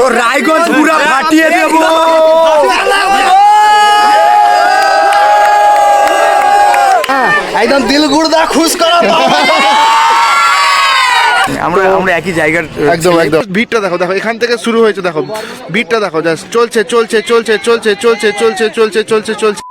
তো রায়গঞ্জ পুরা ফাটিয়ে দেব। একদম দিল গুড়দা খুশ করা। আমরা আমরা একই জায়গার একদম একদম। ভিড়টা দেখো দেখো এখান থেকে শুরু হয়েছে দেখো। ভিড়টা দেখো জাস্ট চলছে চলছে চলছে চলছে চলছে চলছে চলছে চলছে চলছে।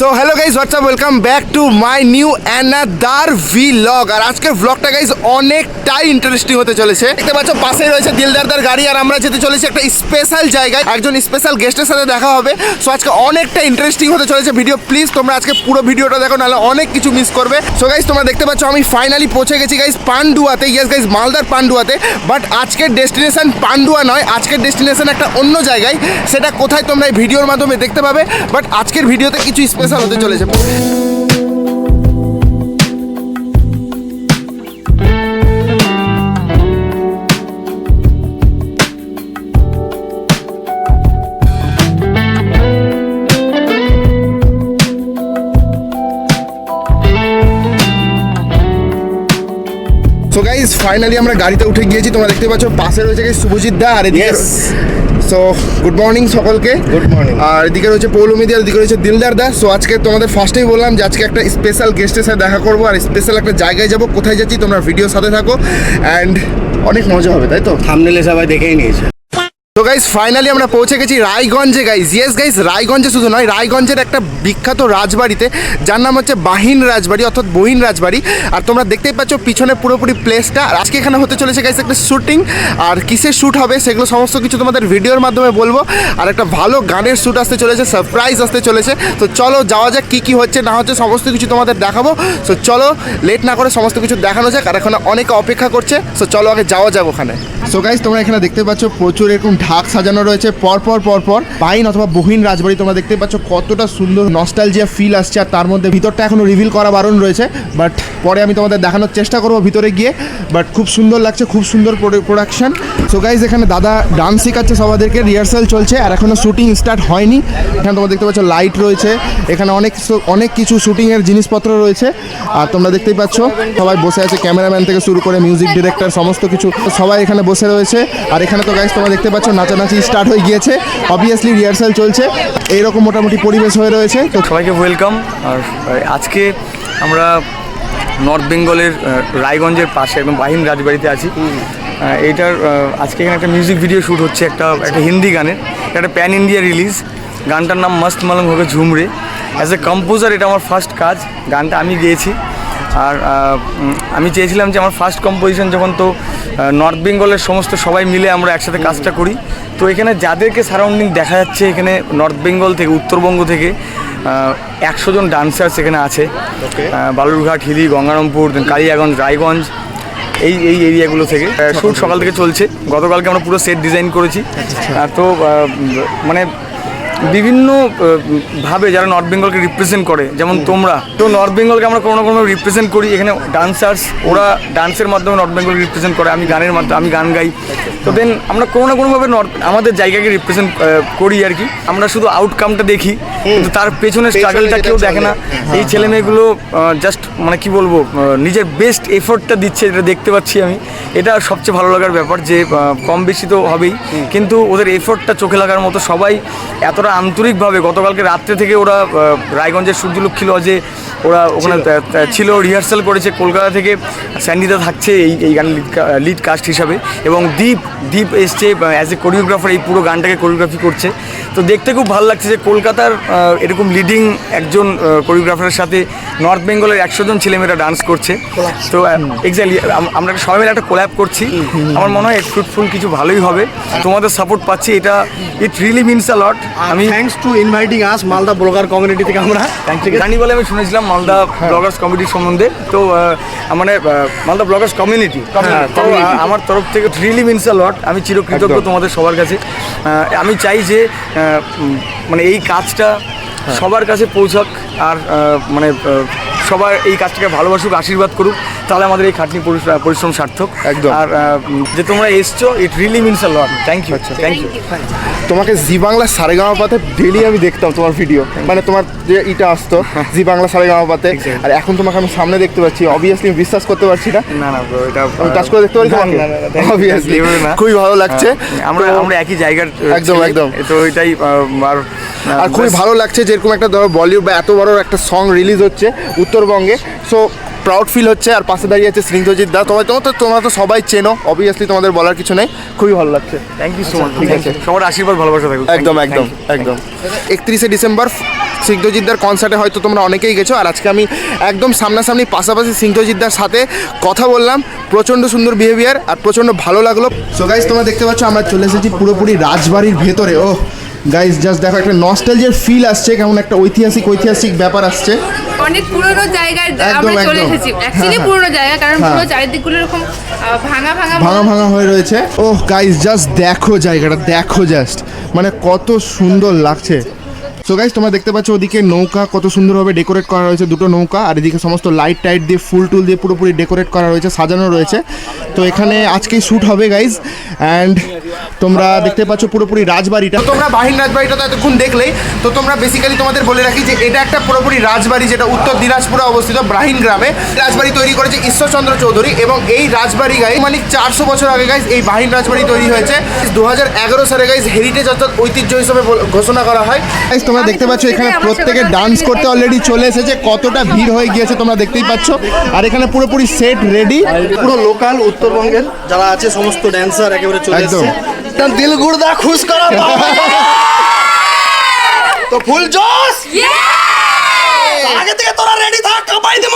So hello guys WhatsApp welcome back to my new another vlog আর আজকের ভ্লগটা গাইজ অনেকটাই ইন্টারেস্টিং হতে চলেছে। দেখতে পাচ্ছ, পাশেই রয়েছে দিলদারদার গাড়ি, আর আমরা যেতে চলেছি একটা স্পেশাল জায়গায়। একজন স্পেশাল গেস্টের সাথে দেখা হবে। সো আজকে অনেকটা ইন্টারেস্টিং হতে চলেছে ভিডিও প্লিজ তোমরা আজকে পুরো ভিডিওটা দেখো, নাহলে অনেক কিছু মিস করবে। সো গাইজ তোমরা দেখতে পাচ্ছ, আমি ফাইনালি পৌঁছে গেছি গাইজ পান্ডুয়াতে। ইয়েস গাইজ মালদার পান্ডুয়াতে। বাট আজকের ডেস্টিনেশন পান্ডুয়া নয়, আজকের ডেস্টিনেশন একটা অন্য জায়গায়। সেটা কোথায় তোমরা এই ভিডিওর মাধ্যমে দেখতে পাবে। বাট আজকের ভিডিওতে কিছু স্পেশাল হতে চলেছে সো গাইজ ফাইনালি আমরা গাড়িতে উঠে গিয়েছি। তোমরা দেখতে পাচ্ছ পাশে রয়েছে গাইজ শুভজিৎ দা আর এদিকে সো গুড মর্নিং সকলকে। গুড মর্নিং আর এদিকে রয়েছে পৌলমিদি আর এদিকে রয়েছে দিলদার দা। সো আজকে তোমাদের ফার্স্টেই বললাম যে আজকে একটা স্পেশাল গেস্টের সাথে দেখা করব। আর স্পেশাল একটা জায়গায় যাব। কোথায় যাচ্ছি তোমরা ভিডিওর সাথে থাকো। অ্যান্ড অনেক মজা হবে তাই তো? থামনেলে সবাই দেখেই নিয়েছে। তো গাইজ ফাইনালি আমরা পৌঁছে গেছি রায়গঞ্জে গাইজ ইয়েস গাইজ রায়গঞ্জে শুধু নয়, রায়গঞ্জের একটা বিখ্যাত রাজবাড়িতে, যার নাম হচ্ছে বাহিন রাজবাড়ি, অর্থাৎ বহিন রাজবাড়ি। আর তোমরা দেখতেই পাচ্ছ পিছনে পুরোপুরি প্লেসটা আর আজকে এখানে হতে চলেছে গাইজ একটা শ্যুটিং আর কিসের শ্যুট হবে সেগুলো সমস্ত কিছু তোমাদের ভিডিওর মাধ্যমে বলব। আর একটা ভালো গানের শ্যুট আসতে চলেছে সারপ্রাইজ আসতে চলেছে। তো চলো, যাওয়া যাক কী কী হচ্ছে, না হচ্ছে সমস্ত কিছু তোমাদের দেখাবো। সো চলো লেট না করে সমস্ত কিছু দেখানো যাক। আর এখানে অনেকে অপেক্ষা করছে সো চলো আগে যাওয়া যাক ওখানে। সো গাইজ তোমরা এখানে দেখতে পাচ্ছ প্রচুর এরকম ঢাক সাজানো রয়েছে। পরপর পরপর পর পর বাইন অথবা বহিন রাজবাড়ি তোমরা দেখতে পাচ্ছ। কতটা সুন্দর নস্টালজিয়া ফিল আসছে আর তার মধ্যে ভিতরটা এখনও রিভিল করা বারণ রয়েছে। বাট পরে আমি তোমাদের দেখানোর চেষ্টা করব ভিতরে গিয়ে। বাট খুব সুন্দর লাগছে, খুব সুন্দর প্রোডাকশন সো গাইজ এখানে দাদা ডান্স শেখাচ্ছে সবাদেরকে। রিহার্সাল চলছে আর এখনও শুটিং স্টার্ট হয়নি। এখানে তোমরা দেখতে পাচ্ছ লাইট রয়েছে। এখানে অনেক অনেক কিছু শুটিংয়ের জিনিসপত্র রয়েছে। আর তোমরা দেখতেই পাচ্ছ, সবাই বসে আছে ক্যামেরাম্যান থেকে শুরু করে মিউজিক ডিরেক্টর সমস্ত কিছু। সবাই এখানে বসে রয়েছে। আর এখানে তো গাইজ তোমরা দেখতে পাচ্ছ নাচানাচি স্টার্ট হয়ে গিয়েছে। অবভিয়াসলি রিহার্সাল চলছে। এইরকম মোটামুটি পরিবেশ হয়ে রয়েছে। তো সবাইকে ওয়েলকাম আর আজকে আমরা নর্থ বেঙ্গলের রায়গঞ্জের পাশে একদম বাহিন রাজবাড়িতে আছি। এইটার আজকে এখানে একটা মিউজিক ভিডিও শ্যুট হচ্ছে, একটা একটা হিন্দি গানের। একটা প্যান ইন্ডিয়া রিলিজ গানটার নাম মস্ত মালং হবে ঝুমরে অ্যাজ এ কম্পোজার এটা আমার ফার্স্ট কাজ। গানটা আমি গেয়েছি। আর আমি চেয়েছিলাম যে আমার ফার্স্ট কম্পোজিশন যখন তো নর্থ বেঙ্গলের সমস্ত সবাই মিলে আমরা একসাথে কাজটা করি। তো এখানে যাদেরকে সারাউন্ডিং দেখা যাচ্ছে এখানে নর্থ বেঙ্গল থেকে উত্তরবঙ্গ থেকে একশো জন ডান্সার্স এখানে আছে। বালুরঘাট হিলি গঙ্গারামপুর কালিয়াগঞ্জ রায়গঞ্জ এই এই এরিয়াগুলো থেকে। শুট সকাল থেকে চলছে। গতকালকে আমরা পুরো সেট ডিজাইন করেছি। আহ, তো মানে বিভিন্ন ভাবে যারা নর্থ বেঙ্গলকে রিপ্রেজেন্ট করে যেমন তোমরা। তো নর্থ বেঙ্গলকে আমরা কোনো না কোনো রিপ্রেজেন্ট করি এখানে ডান্সার্স ওরা ডান্সের মাধ্যমে নর্থ বেঙ্গল রিপ্রেজেন্ট করে আমি গানের মাধ্যমে আমি গান গাই। তো দেন আমরা কোনো না কোনোভাবে নর্থ আমাদের জায়গাকে রিপ্রেজেন্ট করি আর কি। আমরা শুধু আউটকামটা দেখি কিন্তু তার পেছনে স্ট্রাগলটা কেউ দেখে না। এই ছেলে মেয়েগুলো জাস্ট মানে কি বলব নিজের বেস্ট এফোর্টটা দিচ্ছে যেটা দেখতে পাচ্ছি আমি। এটা সবচেয়ে ভালো লাগার ব্যাপার যে কম বেশি তো হবেই। কিন্তু ওদের এফোর্টটা চোখে লাগার মতো সবাই এতটা আন্তরিকভাবে গতকালকে রাত্রে থেকে ওরা রায়গঞ্জের সূর্যলক্ষ্মী লজে ওরা ওখানে ছিল। রিহার্সাল করেছে কলকাতা থেকে। স্যান্ডিদা থাকছে এই এই গান লিড কাস্ট হিসাবে। এবং দীপ দীপ এসছে অ্যাজ এ কোরিওগ্রাফার এই পুরো গানটাকে কোরিওগ্রাফি করছে। তো দেখতে খুব ভালো লাগছে যে কলকাতার এরকম লিডিং একজন কোরিওগ্রাফারের সাথে নর্থ বেঙ্গলের একশো জন ছেলেমেয়েরা ডান্স করছে। তো এক্স্যাক্টলি আমরা একটা সবাই মিলে একটা কোল্যাব করছি। আমার মনে হয় ফ্রুটফুল কিছু ভালোই হবে। তোমাদের সাপোর্ট পাচ্ছি এটা it really means a lot আমি thanks to inviting us Malda blogger community থেকে আমরা। জানি বলে আমি শুনেছিলাম মালদা ব্লগার্স কমিটির সম্বন্ধে। তো মানে মালদা ব্লগার্স কমিউনিটি তো আমার তরফ থেকে রিয়েলি মিনস আ লট আমি চিরকৃতজ্ঞ তোমাদের সবার কাছে। আমি চাই যে মানে এই কাজটা সবার কাছে পৌঁছাক। আর মানে সবার এই কাজটাকে ভালোবাসুক আশীর্বাদ করুক। তাহলে আমাদের এই খাটনি পরিশ্রম- পরিশ্রম সার্থক। একদম। আর যে তোমরা এসছো it really means a lot thank you আচ্ছা। থ্যাংক ইউ তোমাকে জি বাংলা সারেগামা পাতে ডেলি আমি দেখতাম তোমার ভিডিও মানে তোমার যে ইটা আসতো জি বাংলা সারেগামা পাতে। Exactly. আর এখন তোমাকে আমি সামনে দেখতে পাচ্ছি। অবভিয়াসলি আমি বিশ্বাস করতে পারছি না। না না এটা আমি টাচ করে দেখতে পারি না, তোমাকে? অবভিয়াসলি না। খুবই ভালো লাগছে। হ্যাঁ, আমরা আমরা একই জায়গার একদম, একদম। তো এটাই আর আর খুবই ভালো লাগছে যেরকম একটা ধরো বলিউড বা এত বড় একটা সং রিলিজ হচ্ছে উত্তরবঙ্গে। সো প্রাউড ফিল হচ্ছে আর পাশে দাঁড়িয়ে আছে স্নিগ্ধজিৎ দা। তোমার তো তোমরা তো সবাই চেনো অবভিয়াসলি তোমাদের বলার কিছু নেই। খুবই ভালো লাগছে। থ্যাংক ইউ সো মাচ ঠিক আছে। সবার আশীর্বাদ ভালোবাসা থাকুক। একদম একদম একদম। একত্রিশে ডিসেম্বর সিংহজিৎদার কনসার্টে হয়তো তোমরা অনেকেই গেছো আর আজকে আমি একদম সামনাসামনি পাশাপাশি সিংহজিৎদার সাথে কথা বললাম। প্রচণ্ড সুন্দর বিহেভিয়ার আর প্রচণ্ড ভালো লাগল। সো গাইজ তোমরা দেখতে পাচ্ছ আমরা চলে এসেছি পুরোপুরি রাজবাড়ির ভেতরে। ও গাইজ জাস্ট দেখো একটা নস্টালজিয়ার ফিল আসছে কেমন একটা ঐতিহাসিক ঐতিহাসিক ব্যাপার আসছে। অনেক পুরনো জায়গায় একদম, আমরা চলে। এসেছি। অ্যাকচুয়ালি হ্যাঁ, পুরনো জায়গা কারণ হ্যাঁ। পুরো চারিদিকগুলো এরকম ভাঙা ভাঙা ভাঙা ভাঙা। হয়ে রয়েছে। ওহ গাইজ জাস্ট দেখো জায়গাটা দেখো জাস্ট মানে কত সুন্দর লাগছে। সো গাইজ তোমরা দেখতে পাচ্ছ ওদিকে নৌকা কত সুন্দরভাবে ডেকোরেট করা রয়েছে দুটো নৌকা আর এদিকে সমস্ত লাইট টাইট দিয়ে ফুল টুল দিয়ে পুরোপুরি ডেকোরেট করা রয়েছে সাজানো রয়েছে। তো এখানে আজকেই শ্যুট হবে গাইজ অ্যান্ড তোমরা দেখতে পাচ্ছ পুরোপুরি রাজবাড়িটা। তোমরা বাহিন রাজবাড়িটা তো এতক্ষণ দেখলেই তো তোমরা বেসিক্যালি তোমাদের বলে রাখি যে এটা একটা পুরোপুরি রাজবাড়ি যেটা উত্তর দিনাজপুরে অবস্থিত ব্রাহিন গ্রামে। রাজবাড়ি তৈরি করেছে ঈশ্বরচন্দ্র চৌধুরী এবং এই রাজবাড়ি গাই মানে চারশো বছর আগে গাইজ এই বাহিন রাজবাড়ি তৈরি হয়েছে। দু হাজার এগারো সালে গাইজ হেরিটেজ অর্থাৎ ঐতিহ্য হিসেবে ঘোষণা করা হয়। গাইজ তোমরা দেখতে পাচ্ছ এখানে প্রত্যেকে ডান্স করতে অলরেডি চলে এসেছে কতটা ভিড় হয়ে গিয়েছে তোমরা দেখতেই পাচ্ছ আর এখানে পুরোপুরি সেট রেডি পুরো লোকাল উত্তরবঙ্গের যারা আছে সমস্ত ড্যান্সার একেবারে চলে একদম। এসেছে দিল গুড়দা খুশ করা তো ফুল জোশ আগে থেকে তোরা রেডি থাক কাঁপাই দিব।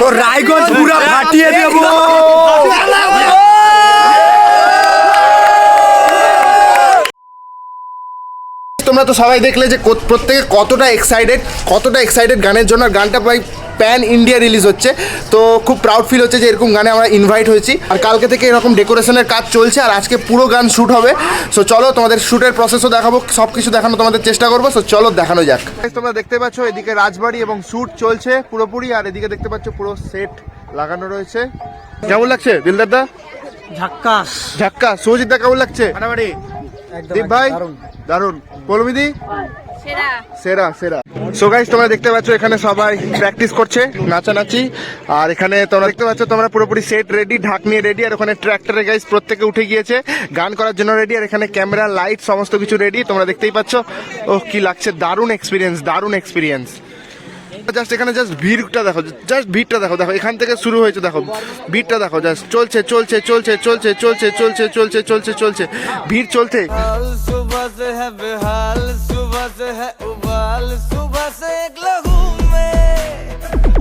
তো রায়গঞ্জ পুরা ফাটিয়ে দেবো তোমরা তো সবাই দেখলে যে প্রত্যেকে কতটা এক্সাইটেড কতটা এক্সাইটেড গানের জন্য। গানটা প্রায় প্যান ইন্ডিয়া রিলিজ হচ্ছে। তো খুব প্রাউড ফিল হচ্ছে যে এরকম গানে আমরা ইনভাইট হয়েছি। আর কালকে থেকে এরকম ডেকোরেশনের কাজ চলছে আর আজকে পুরো গান শ্যুট হবে। সো চলো তোমাদের শ্যুটের প্রসেসও দেখাবো সব কিছু দেখানো তোমাদের চেষ্টা করব। সো চলো দেখানো যাক। তোমরা দেখতে পাচ্ছ এদিকে রাজবাড়ি এবং শ্যুট চলছে পুরোপুরি আর এদিকে দেখতে পাচ্ছ পুরো সেট লাগানো রয়েছে। কেমন লাগছে দিলদার দা? ঝাক্কাস ঝাক্কা সুজিত দা কেমন লাগছে? দীপ ভাই দারুণ পলমিদি সেরা। সেরা সেরা। সো গাইস তোমরা দেখতে পাচ্ছ এখানে সবাই প্র্যাকটিস করছে নাচানাচি। আর এখানে তোমরা দেখতে পাচ্ছ তোমরা পুরোপুরি সেট রেডি ঢাক নিয়ে রেডি আর ওখানে ট্র্যাক্টরে গাইস প্রত্যেকে উঠে গিয়েছে গান করার জন্য রেডি আর এখানে ক্যামেরা লাইট সমস্ত কিছু রেডি তোমরা দেখতেই পাচ্ছ। ও কি লাগছে দারুণ এক্সপিরিয়েন্স দারুণ এক্সপিরিয়েন্স জাস্ট এখানে জাস্ট ভিড়টা দেখো জাস্ট ভিড়টা দেখো দেখো এখান থেকে শুরু হয়েছে দেখো ভিড়টা দেখো জাস্ট চলছে চলছে চলছে চলছে চলছে চলছে চলছে চলছে চলছে ভিড় চলতে हाल सुबह से है बेहाल सुबह से है उबाल सुबह से एक लहू में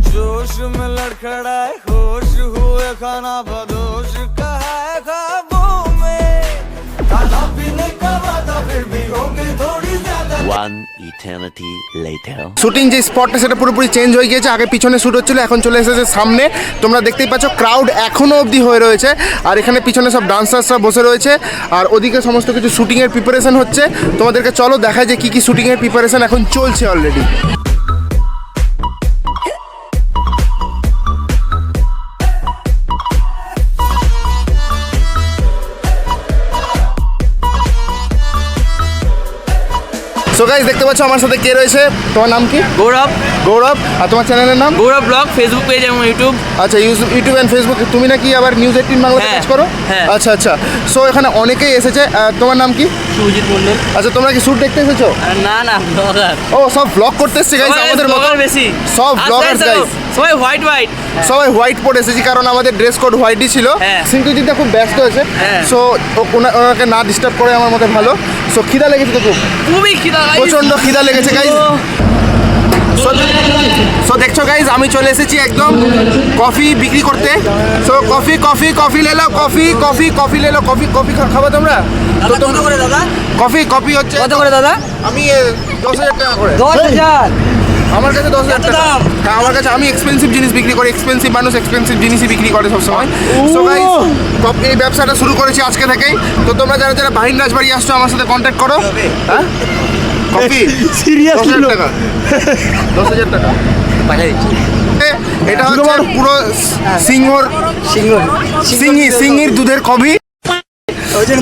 जोश में लड़खड़ाए होश हुए खाना बदोश One eternity later. শুটিং যে স্পটটা সেটা পুরোপুরি চেঞ্জ হয়ে গিয়েছে। আগে পিছনে শুট হচ্ছিল, এখন চলে এসেছে সামনে। তোমরা দেখতেই পাচ্ছ ক্রাউড এখনও অবধি হয়ে রয়েছে। আর এখানে পিছনে সব ডান্সার্সরা বসে রয়েছে। আর ওদিকে সমস্ত কিছু শুটিংয়ের প্রিপারেশন হচ্ছে। তোমাদেরকে চলো দেখায় যে কী কী শুটিংয়ের প্রিপারেশন এখন চলছে অলরেডি সো গাইজ দেখতে পাচ্ছ আমার সাথে কে রয়েছে? তোমার নাম কি? গৌরব। গৌরব। আর তোমার চ্যানেলের নাম? গৌরব ব্লগ ফেসবুক পেজ এবং ইউটিউব আচ্ছা ইউটিউব অ্যান্ড ফেসবুক তুমি নাকি আবার নিউজ এইটিন বাংলাতে হ্যাঁ, কাজ করো? হ্যাঁ। আচ্ছা আচ্ছা। সো এখানে অনেকেই এসেছে। তোমার নাম কি? সুজিত মন্ডল আচ্ছা তোমরা কি শ্যুট দেখতে এসেছ? না না ব্লগার ও সব ব্লগ করতে এসেছে গাইস আমাদের মত? বেশি। সব ব্লগার গাইস সবাই হোয়াইট হোয়াইট সবাই হোয়াইট পরে এসেছি কারণ আমাদের ড্রেস কোড হোয়াইটই ছিল। হ্যাঁ। খুব ব্যস্ত আছে। সো সো ওনাকে না ডিস্টার্ব করে আমার মতে ভালো। সো খিদা লেগেছে তো খুব? খুবই খিদা প্রচণ্ড খিদা লেগেছে গাইজ ও, সো দেখছ গাইজ আমি চলে এসেছি একদম কফি বিক্রি করতে। সো কফি কফি কফি লেলো কফি কফি কফি লেলো কফি কফি খাব তোমরা? তো তোমরা কফি কফি হচ্ছে কত করে দাদা? আমি দশ হাজার টাকা করে। দশ হাজার? আমার কাছে দশ হাজার টাকা? হ্যাঁ, আমার কাছে আমি এক্সপেন্সিভ জিনিস বিক্রি করি এক্সপেন্সিভ মানুষ এক্সপেন্সিভ জিনিসই বিক্রি করে সবসময়। সো গাইজ এই ব্যবসাটা শুরু করেছি আজকে থেকেই। তো তোমরা যারা যারা বাহিন রাজবাড়ি আসছো আমার সাথে কন্ট্যাক্ট করো। হ্যাঁ? কফি? সিরিয়াস দশ হাজার টাকা। দশ হাজার টাকা। পাঠিয়ে দিচ্ছি। এটা হচ্ছে পুরো হ্যাঁ। সিংহর সিংহি সিংহির দুধের কবি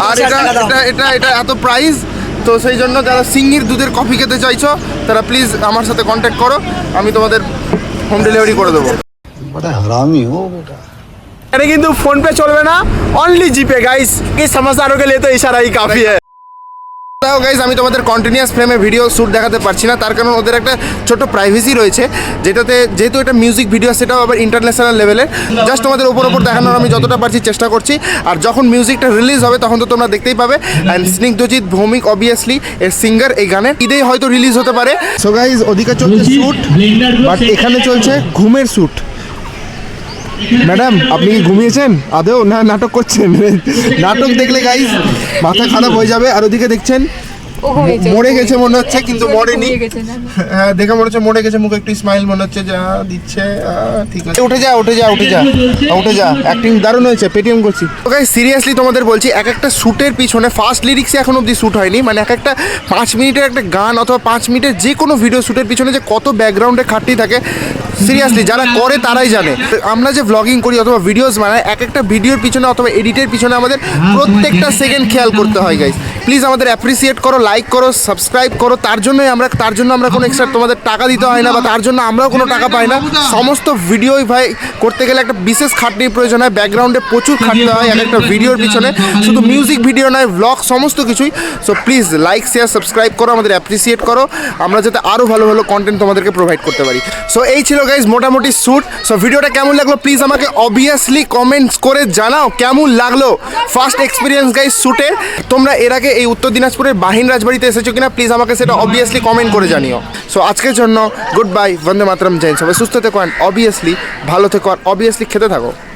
আর এটা এটা এটা এটা এত প্রাইস তো সেই জন্য যারা সিঙ্গির দুধের কফি খেতে চাইছো তারা প্লিজ আমার সাথে কন্ট্যাক্ট করো। আমি তোমাদের হোম ডেলিভারি করে দেবো। এটা কিন্তু ফোনপে চলবে না। অনলি জিপে গাইস এই সমস্যা আরও কে লিয়ে তো ইশারা কাফি হ্যাঁ তাও গাইজ আমি তোমাদের কন্টিনিউয়াস ফ্রেমে ভিডিও শ্যুট দেখাতে পারছি না। তার কারণ ওদের একটা ছোট প্রাইভেসি রয়েছে যেটাতে যেহেতু এটা মিউজিক ভিডিও সেটাও আবার ইন্টারন্যাশনাল লেভেলের জাস্ট তোমাদের উপর উপর দেখানোর আমি যতটা পারছি চেষ্টা করছি। আর যখন মিউজিকটা রিলিজ হবে তখন তো তোমরা দেখতেই পাবে। অ্যান্ড স্নিগ্ধজিৎ ভৌমিক অবভিয়াসলি এর সিঙ্গার এই গানে। ঈদেই হয়তো রিলিজ হতে পারে। সো গাইজ ওদিকে চলছে শ্যুট বাট এখানে চলছে ঘুমের শ্যুট ম্যাডাম, আপনি কি ঘুমিয়েছেন? আদেও না নাটক করছেন? নাটক দেখলে গাইজ মাথা খারাপ হয়ে যাবে। আর ওদিকে দেখছেন মরে গেছে মনে হচ্ছে কিন্তু মরেনি। হ্যাঁ দেখে মনে হচ্ছে মরে গেছে মুখে একটু স্মাইল মনে হচ্ছে যা দিচ্ছে ঠিক আছে। উঠে যা উঠে যা উঠে যা উঠে যা। অ্যাক্টিং দারুণ হয়েছে পেটিএম করছি। ওকে সিরিয়াসলি তোমাদের বলছি এক একটা শ্যুটের পিছনে ফার্স্ট লিরিক্সে এখন অবধি শ্যুট হয়নি। মানে এক একটা পাঁচ মিনিটের একটা গান অথবা পাঁচ মিনিটের যে কোনো ভিডিও শ্যুটের পিছনে যে কত ব্যাকগ্রাউন্ডে খাটনি থাকে সিরিয়াসলি যারা করে তারাই জানে। আমরা যে ভ্লগিং করি অথবা ভিডিওস বানাই এক একটা ভিডিওর পিছনে অথবা এডিটের পিছনে আমাদের প্রত্যেকটা সেকেন্ড খেয়াল করতে হয় গাইজ প্লিজ আমাদের অ্যাপ্রিসিয়েট করো লাইক করো সাবস্ক্রাইব করো। তার জন্যই আমরা তার জন্য আমরা কোনো এক্সট্রা তোমাদের টাকা দিতে হয় না বা তার জন্য আমরাও কোনো টাকা পাই না। সমস্ত ভিডিওই ভাই করতে গেলে একটা বিশেষ খাটনির প্রয়োজন হয়। ব্যাকগ্রাউন্ডে প্রচুর খাটতে হয় এক একটা ভিডিওর পিছনে। শুধু মিউজিক ভিডিও নয় ভ্লগ সমস্ত কিছুই। So please like share subscribe করো, আমাদের অ্যাপ্রিসিয়েট করো। আমরা যাতে আরও ভালো ভালো কন্টেন্ট তোমাদেরকে প্রোভাইড করতে পারি। সো এই ছিল গাইজ মোটামুটি শ্যুট সো ভিডিওটা কেমন লাগল? প্লিজ আমাকে অবভিয়াসলি কমেন্টস করে জানাও কেমন লাগল। ফার্স্ট এক্সপিরিয়েন্স গাইজ শ্যুটে তোমরা এর আগে এই উত্তর দিনাজপুরের বাহিন রাজবাড়িতে এসেছ কিনা প্লিজ আমাকে সেটা অবভিয়াসলি কমেন্ট করে জানিও। সো আজকের জন্য গুড বাই বন্দে মাতরম জেন সবাই সুস্থ থেকো অ্যান্ড অবভিয়াসলি ভালো থেকো আর অবভিয়াসলি খেতে থাকো।